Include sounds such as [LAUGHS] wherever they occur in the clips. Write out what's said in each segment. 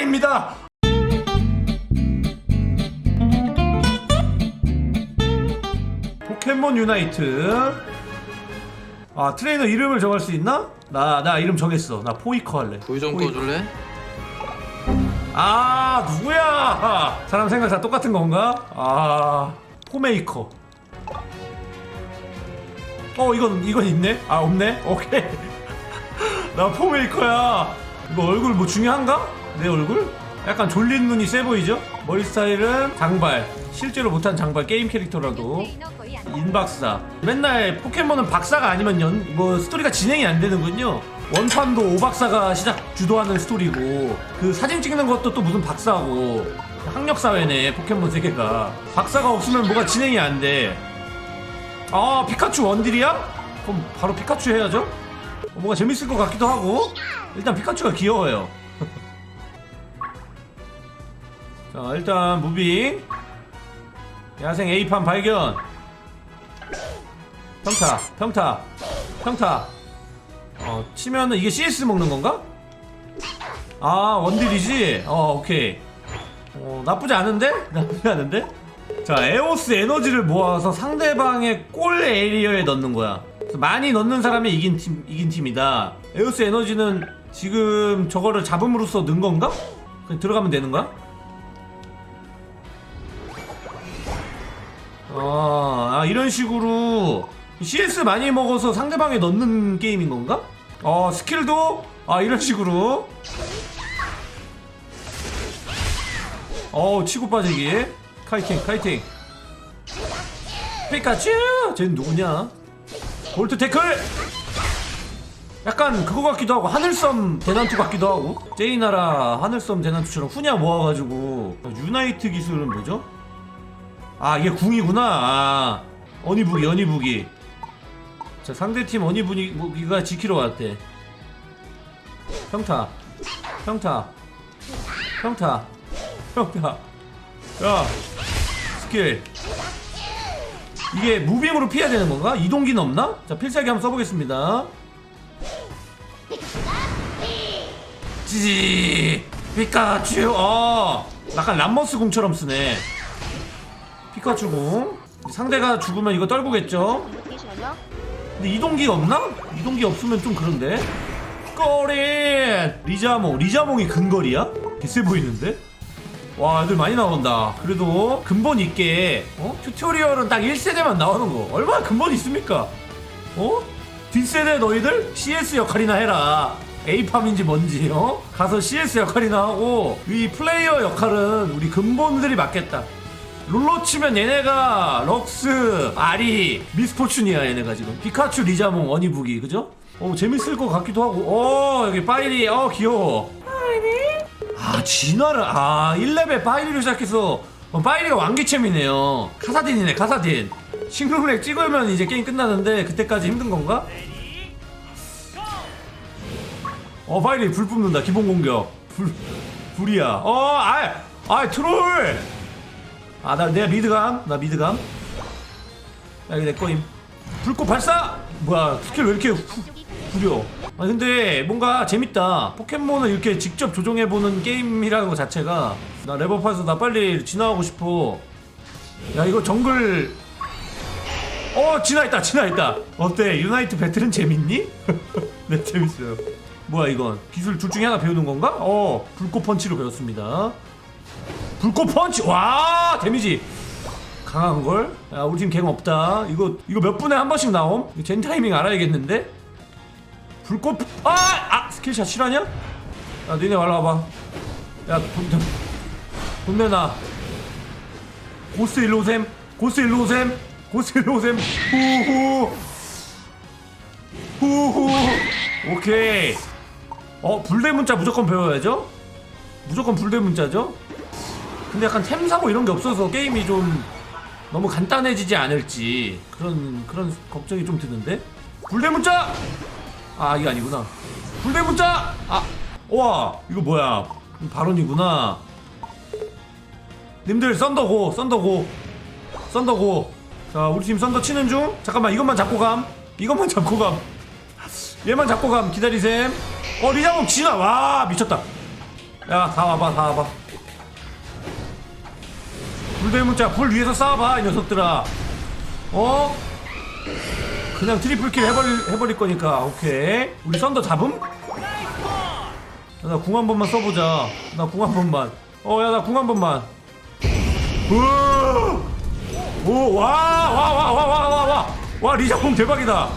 진화입니다. 포켓몬 유나이트. 아 트레이너 이름을 정할 수 있나? 나 나 이름 정했어. 나 포이커 할래. 보이 좀 포이커. 꺼줄래? 아 누구야? 사람 생각 다 똑같은 건가? 아 포메이커. 어 이건 이건 있네? 아 없네? 오케이. 나 포메이커야. 이거 얼굴 뭐 중요한가? 내 얼굴? 약간 졸린 눈이 세 보이죠? 머리 스타일은 장발. 실제로 못한 장발 게임 캐릭터라도 인박사. 맨날 포켓몬은 박사가 아니면 연, 뭐 스토리가 진행이 안 되는군요. 원판도 오박사가 시작 주도하는 스토리고 그 사진 찍는 것도 또 무슨 박사고 학력 사회네 포켓몬 세계가 박사가 없으면 뭐가 진행이 안 돼. 아 피카츄 원딜이야? 그럼 바로 피카츄 해야죠. 어, 뭔가 재밌을 것 같기도 하고 일단 피카츄가 귀여워요. 자 일단 무빙 야생 A판 발견 평타 평타 평타 어 치면은 이게 CS 먹는 건가? 아 원딜이지? 어 오케이 어 나쁘지 않은데? [LAUGHS] 나쁘지 않은데? 자 에오스 에너지를 모아서 상대방의 골 에리어에 넣는 거야 많이 넣는 사람이 이긴 팀 이긴 팀이다 에오스 에너지는 지금 저거를 잡음으로써 는 건가? 그냥 들어가면 되는 거야? 아, 아, 이런 식으로 CS 많이 먹어서 상대방에 넣는 게임인 건가? 어 스킬도? 아 이런 식으로. 어 치고 빠지기. 카이팅 카이팅. 피카츄! 쟤는 누구냐? 볼트 태클! 약간 그거 같기도 하고 하늘섬 대난투 같기도 하고. 제이나라 하늘섬 대난투처럼 후냐 모아가지고. 유나이트 기술은 뭐죠? 아 이게 궁이구나. 아 어니부기 어니부기 자 상대팀 어니부기가 지키러 왔대. 평타. 평타. 평타. 평타. 야 스킬. 이게 무빙으로 피해야 되는 건가? 이동기는 없나? 자 필살기 한번 써보겠습니다. 찌지. 피카츄. 어 약간 람머스 궁처럼 쓰네 피카츄 궁 상대가 죽으면 이거 떨구겠죠 근데 이동기가 없나? 이동기 없으면 좀 그런데 꺼리 리자몽 리자몽이 근거리야? 개쎄 보이는데? 와 애들 많이 나온다 그래도 근본 있게 어? 튜토리얼은 딱 1세대만 나오는 거 얼마나 근본 있습니까? 어? 뒷세대 너희들 CS 역할이나 해라 A팜인지 뭔지 어? 가서 CS 역할이나 하고 이 플레이어 역할은 우리 근본들이 맡겠다 롤로 치면 얘네가 럭스, 아리, 미스포춘이야 얘네가 지금. 피카츄, 리자몽, 어니부기 그죠? 어 재밌을 것 같기도 하고. 어 여기 파이리 어 귀여워. 아 진화를 아 1레벨 파이리로 시작해서 어, 파이리가 왕기챔이네요. 카사딘이네 카사딘. 싱글렉 찍으면 이제 게임 끝나는데 그때까지 힘든 건가? 어 파이리 불 뿜는다. 기본 공격. 불 불이야. 어 아이 트롤 아 나 내가 미드감? 나 미드감? 야 이거 내 거임. 불꽃 발사! 뭐야 스킬 왜 이렇게 후, 구려? 아 근데 뭔가 재밌다. 포켓몬을 이렇게 직접 조종해보는 게임이라는 것 자체가 나 레버파에서 나 빨리 진화하고 싶어. 야 이거 정글. 어 진화했다 진화했다. 어때? 유나이트 배틀은 재밌니? [LAUGHS] 네 재밌어요. 뭐야 이건? 기술 둘 중에 하나 배우는 건가? 어 불꽃 펀치로 배웠습니다 불꽃 펀치 와 데미지 강한 걸. 야 우리 팀 갱 없다. 이거 이거 몇 분에 한 번씩 나옴? 젠 타이밍 알아야겠는데. 불꽃 아! 아 스킬샷 실화냐? 야 니네 말로 와봐. 야 돈, 돈, 돈 내놔. 고스 일로 오셈. 고스 일로 오셈. 고스 일로 오셈. 후후. 후후. 오케이. 어 불대 문자 무조건 배워야죠. 무조건 불대 문자죠. 근데 약간 템 사고 이런 게 없어서 게임이 좀 너무 간단해지지 않을지 그런 그런 걱정이 좀 드는데? 불대 문자! 아 이게 아니구나. 불대 문자! 아와 이거 뭐야? 발언이구나. 님들 썬더고 썬더고 썬더고. 자 우리 팀 썬더 치는 중. 잠깐만 이것만 잡고 감. 이것만 [LAUGHS] 잡고 감. 얘만 잡고 감. 기다리셈. 어 리자몽 진화 와 미쳤다. 야 다 와봐 다 와봐 불대문자 불 위에서 싸워봐 이 녀석들아. 어? 그냥 트리플킬 해버릴, 해버릴 거니까 오케이. 우리 썬더 잡음? 나 궁 한 번만 써보자. 나 궁 한 번만. 어 야 나 궁 한 번만. 오와와와와와와와. 리자몽 대박이다.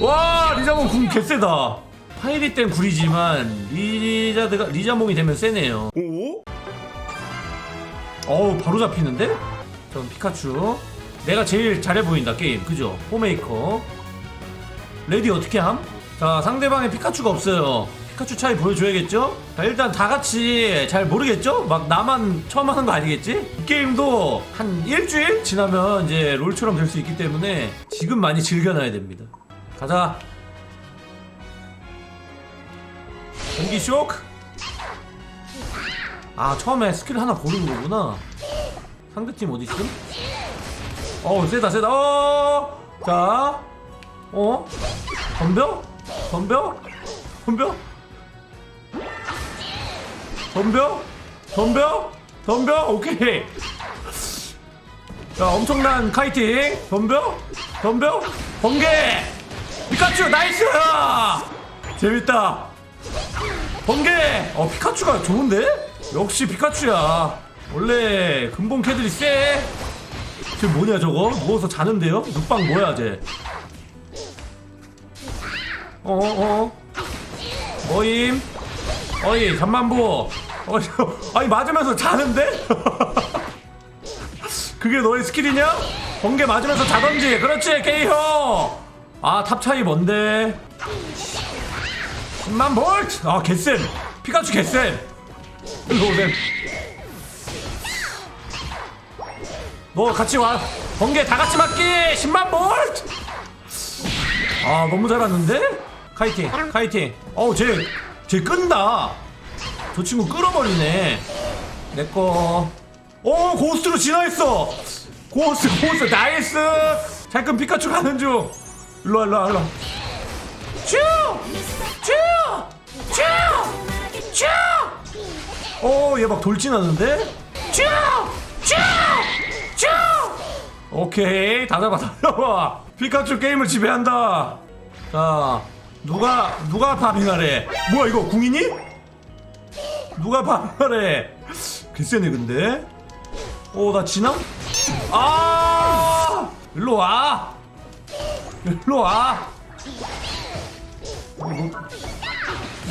와 리자몽 궁 개쎄다. 파이리 땐 구리지만 리자드가 리자몽이 되면 세네요. 오? 어우 바로 잡히는데? 전 피카츄 내가 제일 잘해 보인다 게임 그죠? 포메이커 레디 어떻게 함? 자 상대방에 피카츄가 없어요 피카츄 차이 보여줘야겠죠? 자 일단 다 같이 잘 모르겠죠? 막 나만 처음 하는 거 아니겠지? 이 게임도 한 일주일 지나면 이제 롤처럼 될 수 있기 때문에 지금 많이 즐겨놔야 됩니다 가자 전기 쇼크 아 처음에 스킬 하나 고르는 거구나 상대팀 어디 있음? 어우 세다 세다 어! 자 어? 덤벼? 덤벼? 덤벼? 덤벼? 덤벼? 덤벼? 오케이 자 엄청난 카이팅 덤벼? 덤벼? 번개! 피카츄 나이스! 재밌다 번개! 어 피카츄가 좋은데? 역시 피카츄야 원래 근본 캐들이 쎄? 쟤 뭐냐 저거? 누워서 자는데요? 눕방 뭐야 쟤? 어어 뭐임? 어이 잠만보 어, 아니 맞으면서 자는데? [LAUGHS] 그게 너의 스킬이냐? 번개 맞으면서 자던지 그렇지 케이형 아탑 차이 뭔데? 10만 볼트! 아 개쌤 피카츄 개쌤 일 로 오셈 너 같이 와. 번개 다 같이 맞기. 10만 볼트. 아 너무 잘하는데? 카이팅 카이팅. 어우 쟤쟤 끈다. 저 친구 끌어버리네. 내꺼 오 고스트로 진화했어. 고스트 고스트 나이스. 잘끈 피카츄 가는 중. 일로와 일로와 일로와. 쭈쭈쭈쭈 오얘 막 돌진하는데? 쭈쭈쭈 오케이 다 잡아 다 잡아. 피카츄 게임을 지배한다. 자 누가 누가 파밍하래? 뭐야 이거 궁이니? 누가 파밍하래? 개쎄네 근데. 오 나 지나? 아! 일로 와. 일로 와.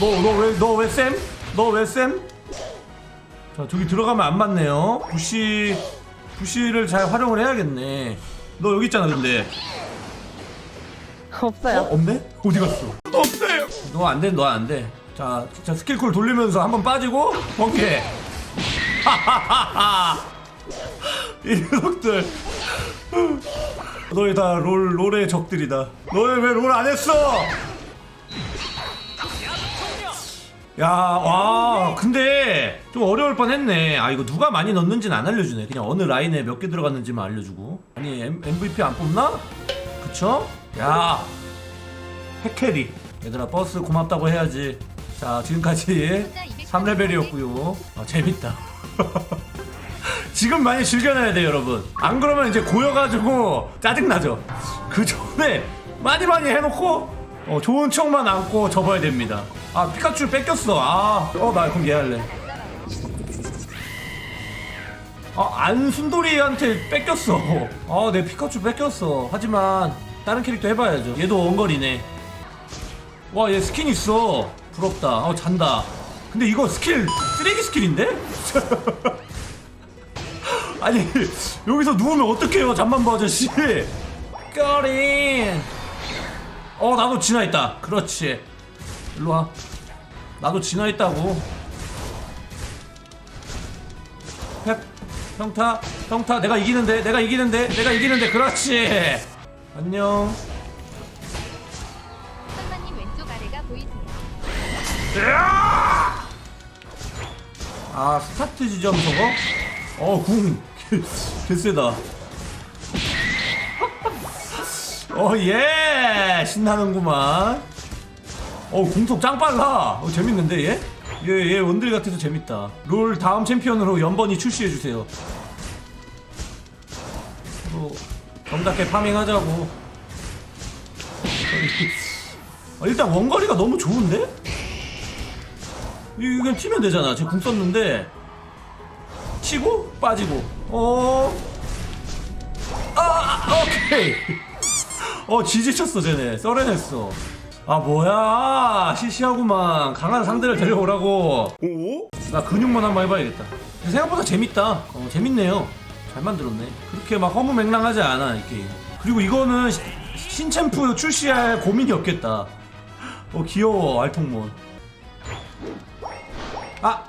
너 너 왜 너 왜 쌤? 너 왜 쌤? 자 저기 들어가면 안 맞네요 부시 부시를 잘 활용을 해야겠네 너 여기 있잖아 근데 어? 없어요. 없네? 어디 갔어? 없어요 너 안돼 너 안돼 자, 자 스킬콜 돌리면서 한번 빠지고 번개 하하하하 이 녀석들 너희 다 롤, 롤의 적들이다 너희 왜 롤 안 했어? 야, 와, 근데 좀 어려울 뻔했네. 아, 이거 누가 많이 넣는지는 안 알려주네. 그냥 어느 라인에 몇 개 들어갔는지만 알려주고. 아니, M, MVP 안 뽑나? 그쵸? 야, 핵캐리. 얘들아, 버스 고맙다고 해야지. 자, 지금까지 3레벨이었고요. 아, 재밌다. [LAUGHS] 지금 많이 즐겨놔야 돼요, 여러분. 안 그러면 이제 고여가지고 짜증나죠. 그 전에 많이 많이 해놓고 어, 좋은 척만 안고 접어야 됩니다. 아, 피카츄 뺏겼어. 아, 어, 나 그럼 얘 할래. 아, 안순돌이한테 뺏겼어. 아, 내 피카츄 뺏겼어. 하지만 다른 캐릭터 해봐야죠. 얘도 원거리네. 와, 얘 스킨 있어. 부럽다. 어, 잔다. 근데 이거 스킬 쓰레기 스킬인데? [LAUGHS] 아니 여기서 누우면 어떡해요 잠만보 아저씨 꺼린 어 나도 진화했다 그렇지 일로와 나도 진화했다고 평타 평타 내가 이기는데 내가 이기는데 내가 이기는데 그렇지 안녕 선마님 왼쪽 아래가 보이세요. 아 스타트 지점 저거? 어궁 [LAUGHS] 개쎄다 어예 신나는구만 어 공속 짱 빨라 어 재밌는데 얘? 얘, 얘 원딜 같아서 재밌다. 롤 다음 챔피언으로 연번이 출시해주세요. 뭐, 정답게 파밍하자고. 아, 일단 원거리가 너무 좋은데? 이- 이건 튀면 되잖아. 제궁 썼는데. 치고, 빠지고. 어. 아, 오케이. 어, 지지쳤어, 쟤네. 썰어냈어. 아, 뭐야. 시시하구만. 강한 상대를 데려오라고. 오? 나 근육만 한번 해봐야겠다. 생각보다 재밌다. 어, 재밌네요. 잘 만들었네. 그렇게 막 허무맹랑하지 않아, 이 게임. 그리고 이거는 시- 신챔프 출시할 고민이 없겠다. 어, 귀여워, 알통몬. 아!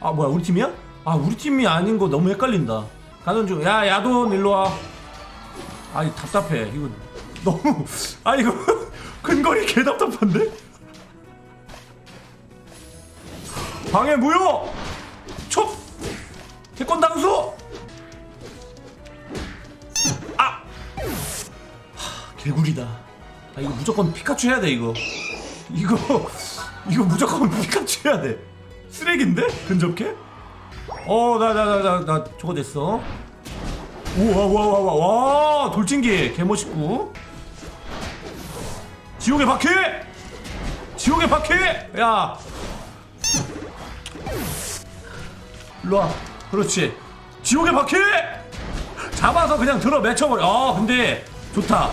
아, 뭐야, 우리 팀이야? 아, 우리 팀이 아닌 거 너무 헷갈린다. 가는 중. 야, 야돈, 일로 와. 아이, 답답해. 이거 너무. [LAUGHS] 아, 이거 [LAUGHS] 근거리 개 답답한데? 방해 무효! 촉! 태권 당수! 개구리다. 아, 이거 무조건 피카츄 해야 돼, 이거. 이거, 이거 무조건 피카츄 해야 돼. 쓰레기인데? 근접해? 어, 나, 나, 나, 나, 나, 저거 됐어. 우와, 와, 와, 와, 와, 돌진기. 개멋있고. 지옥의 바퀴! 지옥의 바퀴! 야, 일로와 그렇지 지옥의 바퀴 잡아서 그냥 들어 맺혀버려 아 근데 좋다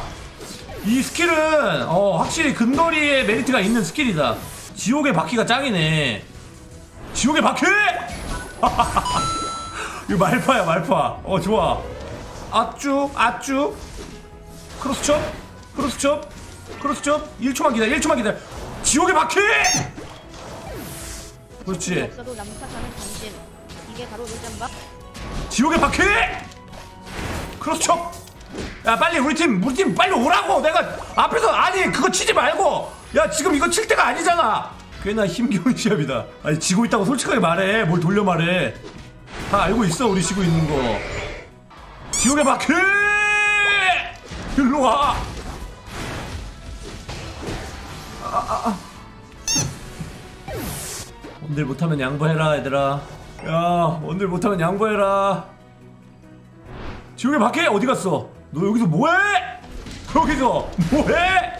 이 스킬은 어 확실히 근거리에 메리트가 있는 스킬이다. 지옥의 바퀴가 짱이네. 지옥의 바퀴! [LAUGHS] 이거 말파야 말파. 어 좋아. 아쭈 아쭈 크로스첩 크로스첩 크로스첩. 1초만 기다려 1초만 기다려. 지옥의 바퀴! 그렇지. 없어도 남탓하는 당신. 이게 바로 놀잠바 지옥의 바퀴! 크로스촉! 야 빨리 우리 팀 우리 팀 빨리 오라고! 내가 앞에서 아니 그거 치지 말고! 야 지금 이거 칠 때가 아니잖아! 꽤나 힘겨운 시합이다. 아니 지고 있다고 솔직하게 말해. 뭘 돌려 말해. 다 알고 있어 우리 지고 있는 거. 지옥의 바퀴! 일로 와! 오늘 못하면 양보해라 얘들아. 야 오늘 못하면 양보해라. 지옥의 밖에 어디 갔어 너 여기서 뭐해? 여기서 뭐해?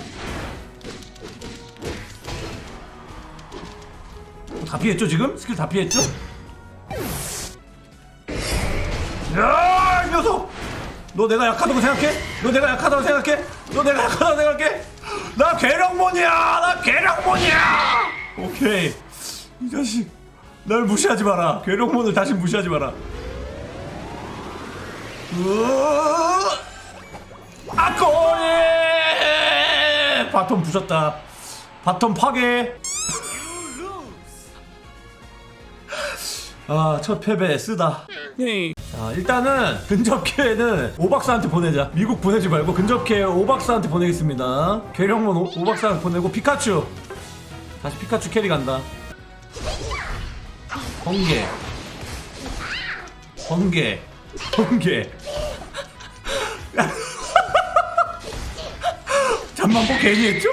어, 다 피했죠 지금? 스킬 다 피했죠? 야이 녀석! 너 내가 약하다고 생각해? 너 내가 약하다고 생각해? 너 내가 약하다고 생각해? 나 계룡몬이야! 나 계룡몬이야! 오케이. 이 자식 날 무시하지 마라. 괴력몬을 다시 무시하지 마라. 아 꼬예 바텀 부셨다. 바텀 파괴. 아첫 패배 쓰다. 네. 자 일단은 근접캐는 오박사한테 보내자. 미국 보내지 말고 근접캐 오박사한테 보내겠습니다. 괴력몬 오- 오박사한테 보내고 피카츄. 다시 피카츄 캐리 간다. 번개. 번개. 번개 잠만보 괜히 했죠?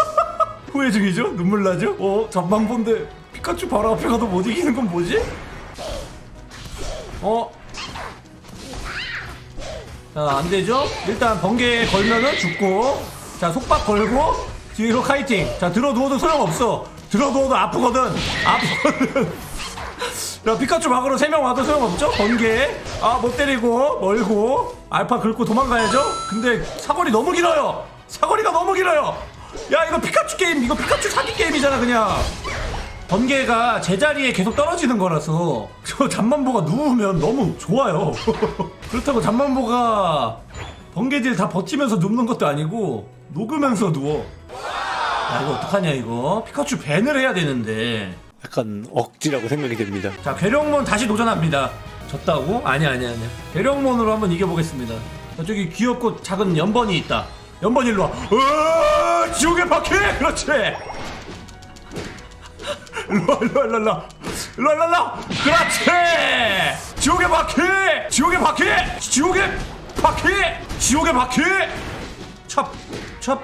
[LAUGHS] 후회 중이죠? 눈물 나죠? 어 잠만보인데 피카츄 바로 앞에 가도 못 이기는 건 뭐지? 어? 자 안 되죠? 일단 번개 걸면은 죽고 자 속박 걸고 뒤로 카이팅 자 들어두어도 소용없어 들어두어도 아프거든 아프거든 [LAUGHS] 자 피카츄 막으로 3명 와도 소용없죠? 번개 아 못 때리고 멀고 알파 긁고 도망가야죠? 근데 사거리 너무 길어요 사거리가 너무 길어요. 야 이거 피카츄 게임 이거 피카츄 사기 게임이잖아 그냥. 번개가 제자리에 계속 떨어지는 거라서 저 잠만보가 누우면 너무 좋아요. [LAUGHS] 그렇다고 잠만보가 번개질 다 버티면서 눕는 것도 아니고 녹으면서 누워. 야 이거 어떡하냐 이거. 피카츄 밴을 해야 되는데. 약간 억지라고 생각이 됩니다. 자 괴력몬 다시 도전합니다. 졌다고? 아니야 아니야 아니야 괴력몬으로 한번 이겨보겠습니다. 자, 저기 귀엽고 작은 연번이 있다 연번 일로 와. 으아, 지옥의 바퀴! 그렇지. 일로와 일로와 일로와. 일로와 일로와. 일로와 그렇지. 지옥의 바퀴! 지옥의 바퀴! 지옥의 바퀴! 지옥의 바퀴! 찹 찹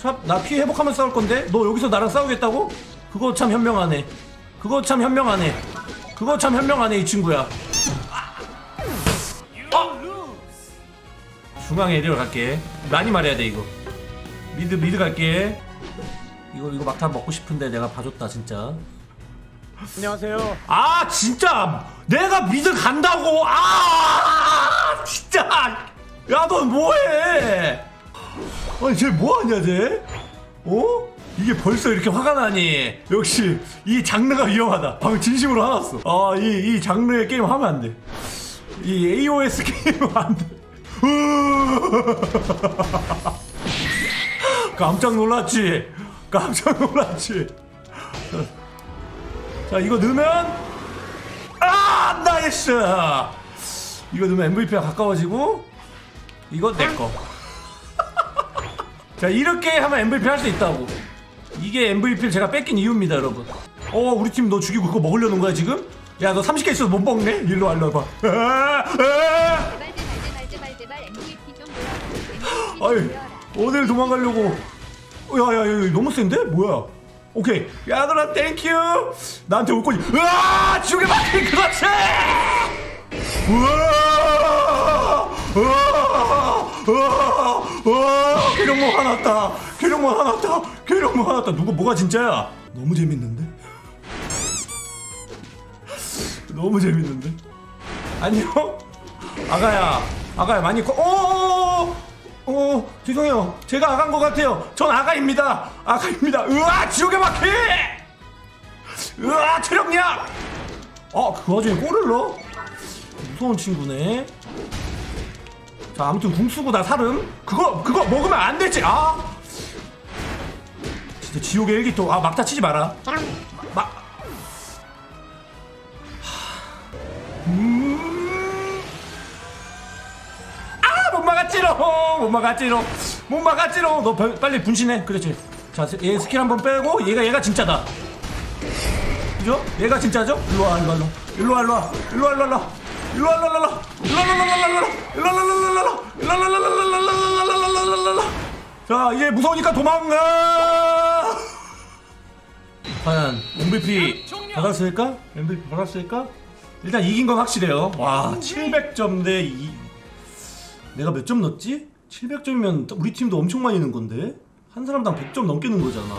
찹 나 피해 회복하면서 싸울 건데? 너 여기서 나랑 싸우겠다고? 그거 참 현명하네. 그거 참 현명하네. 그거 참 현명하네 이 친구야 중앙에 에리어 갈게. 많이 말해야 돼 이거. 미드 미드 갈게. 이거 이거 막타 먹고 싶은데 내가 봐줬다 진짜. 안녕하세요. 아 진짜! 내가 미드 간다고! 아 진짜! 야너 뭐해? 아니 쟤 뭐하냐 쟤? 어? 이게 벌써 이렇게 화가 나니? 역시 이 장르가 위험하다. 방금 진심으로 화났어. 아이 이 장르의 게임 하면 안돼이 AOS 게임 안돼 [LAUGHS] 깜짝 놀랐지? 깜짝 놀랐지? 자 이거 넣으면 아 나이스! 이거 넣으면 MVP가 가까워지고 이거 내꺼 자 이렇게 하면 MVP 할 수 있다고. 이게 MVP를 제가 뺏긴 이유입니다 여러분. 어 우리 팀 너 죽이고 그거 먹으려는 거야 지금? 야 너 30개 있어도 못 먹네? 일로 와 일로 와봐 [LAUGHS] 아이. 어딜 도망가려고. 야야 야 너무 센데? 뭐야? 오케이. 야들아 땡큐 나한테 올 거니. 으아! 지옥의 바퀴 그렇지! 우와! 우와! 우와! 우와! 계룡모 화났다. 계룡모 화났다. 계룡모 화났다. 누구 뭐가 진짜야? 너무 재밌는데? 너무 재밌는데? 안녕? 아가야. 아가야 많이 커. 어, 어 죄송해요. 제가 아간 것 같아요. 전 아가입니다. 아가입니다. 으아 지옥의 바퀴! 으아 체력량 어그 와중에 골을 넣어? 무서운 친구네. 자 아무튼 궁 쓰고 나 살음? 그거 그거 먹으면 안 되지. 아! 진짜 지옥의 일기토 아 막타 치지 마라. 막 아, 못 막았지롱 못 막았지롱 너 별- 빨리 분신해 그렇지 자얘 스킬 한번 빼고 얘가 얘가 진짜다 그죠? 얘가 진짜죠? 일로와 일로와 일로와 일로와 일로와 일로와 일로와 일로와 일로와 일로와 자 이제 무서우니까 도망가 과연 MVP 받았을까? MVP 받았을까? 일단 이긴 건 확실해요 와 700점 대 2... 내가 몇 점 넣었지? 700점이면 우리 팀도 엄청 많이 넣은 건데 한 사람당 100점 넘게 넣은 거잖아